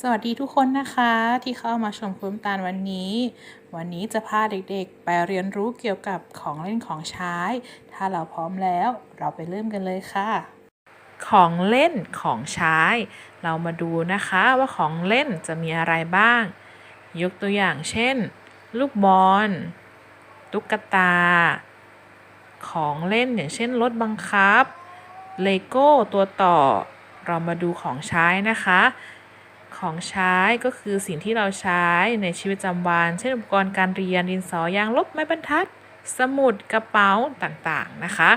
สวัสดีทุกคนนะคะที่เข้ามาชมคุณน้ำตาลวันนี้ วันนี้จะพาเด็กๆ ไปเรียนรู้เกี่ยวกับของเล่นของใช้ ถ้าเราพร้อมแล้วเราไปเริ่มกันเลยค่ะ ของเล่นของใช้ เรามาดูนะคะว่าของเล่นจะมีอะไรบ้าง ยกตัวอย่างเช่น ลูกบอลตุ๊กตา ของเล่นอย่างเช่นรถบังคับเลโก้ตัวต่อ เรามาดูของใช้นะคะ ของใช้ก็คือสิ่งที่เราใช้ในชีวิตประจำวัน เช่นอุปกรณ์การเรียนดินสอยางลบไม้บรรทัด สมุดกระเป๋าต่างๆนะคะ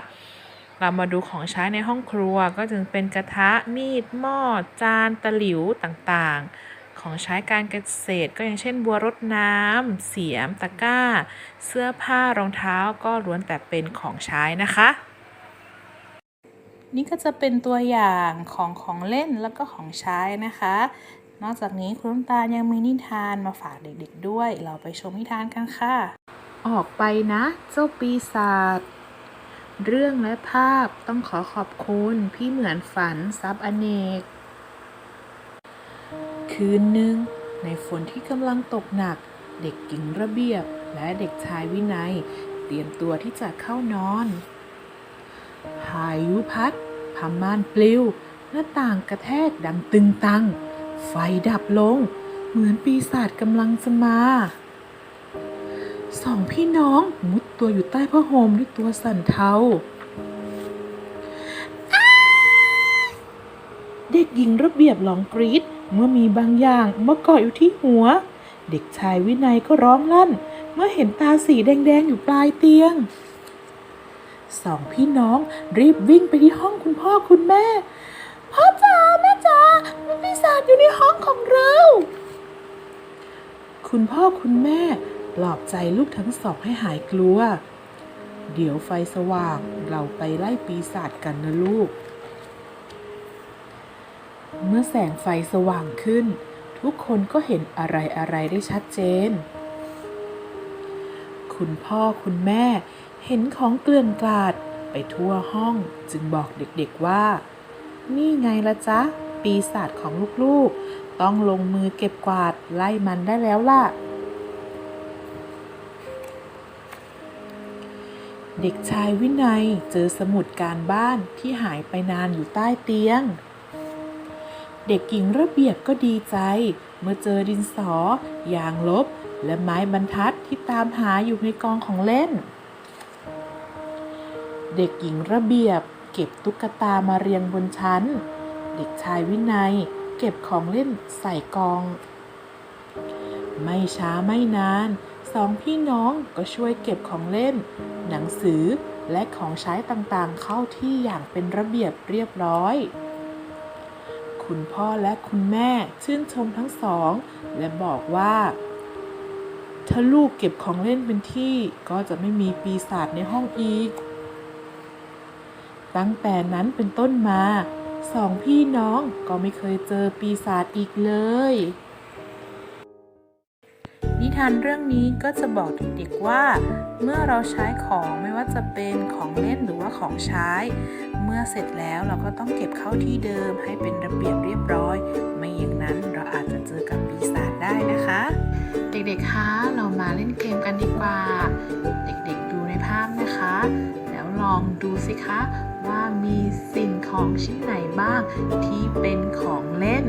เรามาดูของใช้ในห้องครัวก็จึงเป็นกระทะมีดหม้อจานตะหลิวต่างๆ ของใช้การเกษตรก็อย่างเช่น บัวรดน้ำเสียมตะกร้า เสื้อผ้ารองเท้าก็ล้วนแต่เป็นของใช้นะคะนี่ก็จะเป็นตัวอย่างของของเล่นแล้วก็ของใช้นะคะ นอกจากนี้คุณน้ำตาลยังมีนิทานมาฝากเด็กๆด้วย เราไปชมนิทานกันค่ะ ออกไปนะ เจ้าปีศาจ เรื่องและภาพต้องขอขอบคุณพี่เหมือนฝันซับอเนก คืนหนึ่งในฝนที่กำลังตกหนัก เด็กกิ่งระเบียบและเด็กชายวินัย เตรียมตัวที่จะเข้านอนพายุพัดผ้าม่านปลิว หน้าต่างกระแทกดังตึงตัง ไฟดับลง เหมือนปีศาจกำลังจะมา สองพี่น้องมุดตัวอยู่ใต้ผ้าห่มด้วยตัวสั่นเทาอ้าเด็กหญิงระเบียบร้องกรีดเมื่อมีบางอย่างมาเกาะอยู่ที่หัว เด็กชายวินัยก็ร้องลั่น เมื่อเห็นตาสีแดงๆอยู่ปลายเตียง สองพี่น้องรีบวิ่งไปที่ห้องคุณพ่อคุณแม่ พ่อจ๋าแม่จ๋ามีปีศาจอยู่ในห้องของเรา คุณพ่อคุณแม่ปลอบใจลูกทั้งสองให้หายกลัว เดี๋ยวไฟสว่างเราไปไล่ปีศาจกันนะลูก เมื่อแสงไฟสว่างขึ้น ทุกคนก็เห็นอะไรอะไรได้ชัดเจน คุณพ่อคุณแม่เห็นของเกลื่อนกลาดไปทั่วห้องจึงบอกเด็กๆว่า นี่ไงละจ๊ะ ปีศาจของลูกๆ ต้องลงมือเก็บกวาดไล่มันได้แล้วล่ะ เด็กชายวินัยเจอสมุดการบ้านที่หายไปนานอยู่ใต้เตียง เด็กหญิงระเบียบก็ดีใจ เมื่อเจอดินสอ ยางลบ และไม้บรรทัดที่ตามหาอยู่ในกองของเล่น เด็กหญิงระเบียบ เก็บตุ๊กตามาเรียงบนชั้น เด็กชายวินัยเก็บของเล่นใส่กอง ไม่ช้าไม่นานสองพี่น้องก็ช่วยเก็บของเล่น หนังสือและของใช้ต่างๆเข้าที่อย่างเป็นระเบียบเรียบร้อย คุณพ่อและคุณแม่ชื่นชมทั้งสอง และบอกว่า ถ้าลูกเก็บของเล่นเป็นที่ก็จะไม่มีปีศาจในห้องอีก ตั้งแต่นั้นเป็นต้นมาสองพี่น้องก็ไม่เคยเจอปีศาจอีกเลย นิทานเรื่องนี้ก็จะบอกเด็กๆว่า เมื่อเราใช้ของไม่ว่าจะเป็นของเล่นหรือว่าของใช้ เมื่อเสร็จแล้วเราก็ต้องเก็บเข้าที่เดิมให้เป็นระเบียบเรียบร้อย ไม่อย่างนั้นเราอาจจะเจอกับปีศาจได้นะคะ เด็กๆคะเรามาเล่นเกมกันดีกว่า เด็กๆดูในภาพนะคะ แล้วลองดูสิคะ ว่ามีสิ่งของชิ้นไหนบ้างที่เป็นของเล่น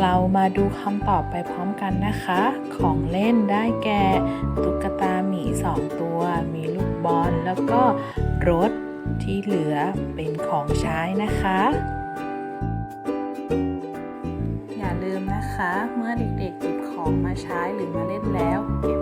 เรามาดูคำตอบไปพร้อมกันนะคะ ของเล่นได้แก่ตุ๊กตาหมีสองตัว มีลูกบอลแล้วก็รถที่เหลือเป็นของใช้นะคะ อย่าลืมนะคะ เมื่อเด็กๆเก็บ ของมาใช้หรือมาเล่นแล้วเก็บ